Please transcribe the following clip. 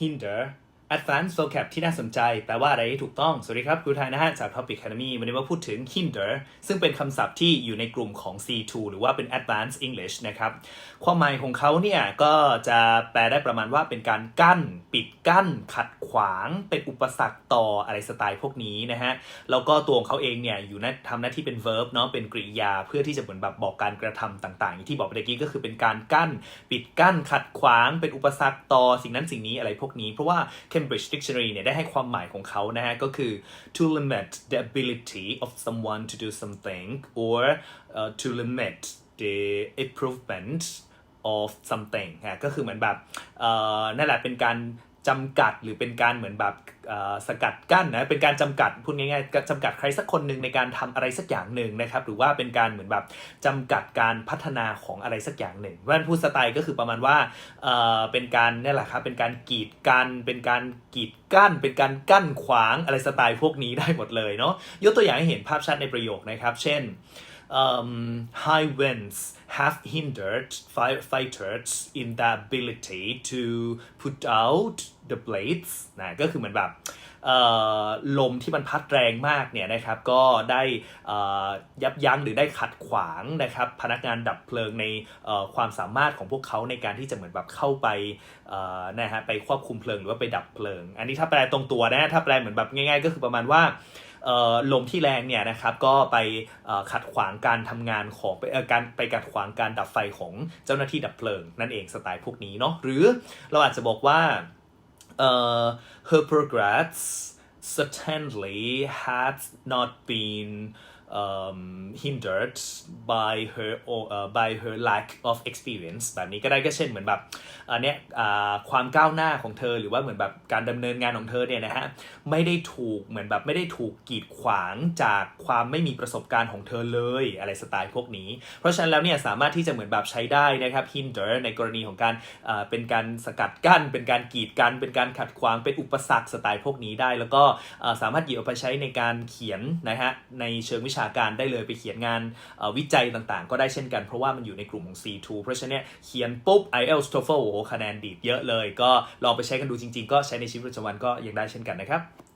hinder advanced vocab ที่น่าสนใจ แปลว่าอะไรที่ถูกต้อง สวัสดีครับ ครูไทยนะฮะ จาก Topic Academy วันนี้มาพูดถึง hinder ซึ่งเป็นคำศัพท์ที่อยู่ในกลุ่มของ C2 หรือว่าเป็น advanced English นะครับ ความหมายของเขาเนี่ย ก็จะแปลได้ประมาณว่าเป็นการกั้น ปิดกั้น ขัดขวาง เป็นอุปสรรคต่ออะไรสไตล์พวกนี้นะฮะ แล้วก็ตัวของเขาเองเนี่ย อยู่นะทำหน้าที่เป็น verb เนาะเป็นกริยา เพื่อที่จะเหมือนแบบบอกการกระทำต่างๆ อย่างที่บอกไปเมื่อกี้ก็คือเป็นการกั้น ปิดกั้น ขัดขวาง เป็นอุปสรรคต่อสิ่งนั้นสิ่งนี้อะไรพวกนี้ เพราะว่า Cambridge Dictionary เนี่ยได้ให้ความหมายของเขานะฮะก็คือ to limit the ability of someone to do something or uh, to limit the improvement of something ฮะก็คือเหมือนแบบนั่นแหละเป็นการ จำกัดหรือเป็นการเหมือนแบบสกัดกั้นนะเป็นการจำกัดพูดง่ายๆจำกัดใครสักคนหนึ่งในการทำอะไรสักอย่างหนึ่งนะครับหรือว่าเป็นการเหมือนแบบจำกัดการพัฒนาของอะไรสักอย่างหนึ่งแว่นพูดสไตล์ก็คือประมาณว่าเอ่อเป็นการนี่แหละครับเป็นการกีดกันเป็นการกีดกั้น เป็นการกั้นขวางอะไรสไตล์พวกนี้ได้หมดเลยเนาะยกตัวอย่างให้เห็นภาพชัดในประโยคนะครับ เช่น um, high winds have hindered firefighters in their ability to put out the blades นะก็คือเหมือนแบบเอ่อลมที่มันพัดแรงมากเนี่ยนะครับก็ได้อ่อยับยั้งหรือได้ขัดขวางนะครับพนักงานดับเพลิงในเอ่อความสามารถของพวกเขาในการที่จะเหมือนแบบเข้าไปอ่อนะฮะไปควบคุมเพลิงหรือว่าไปดับเพลิง อันนี้ถ้าแปลตรงตัวนะถ้าแปลเหมือนแบบง่าย ๆ ก็คือประมาณว่า ลมที่แรงเนี่ยนะครับก็ไปขัดขวางการทำงานของไปการไปขัดขวางการดับไฟของเจ้าหน้าที่ดับเพลิง นั่นเองสไตล์พวกนี้เนาะหรือเราอาจจะบอกว่า her progress certainly had not been um, hindered by her or uh, by her lack of experience แบบนี้ก็ได้ก็เช่นเหมือนแบบอันเนี้ยอ่าความก้าวหน้าของเธอหรือว่าเหมือนแบบการดำเนินงานของเธอเนี่ยนะฮะไม่ได้ถูกเหมือนแบบไม่ได้ถูกกีดขวางจากความไม่มีประสบการณ์ของเธอเลยอะไรสไตล์พวกนี้ เพราะฉะนั้นแล้วเนี่ยสามารถที่จะเหมือนแบบใช้ได้นะครับ hinder ในกรณีของการอ่าเป็นการสกัดกั้น เป็นการกีดกัน เป็นการขัดขวางเป็นอุปสรรคสไตล์พวกนี้ได้ แล้วก็อ่าสามารถหยิบเอาไปใช้ในการเขียนนะฮะในเชิงวิชาการได้เลยไปเขียนงานวิจัยต่างๆ ก็ได้เช่นกัน เพราะว่ามันอยู่ในกลุ่มของ C2 เพราะฉะนั้นเนี่ยเขียนปุ๊บ IELTS TOEFL โอ้โหคะแนนดีดเยอะเลย ก็ลองไปใช้กันดูจริง ๆ ก็ใช้ในชีวิตประจำวันก็ยังได้เช่นกันนะครับ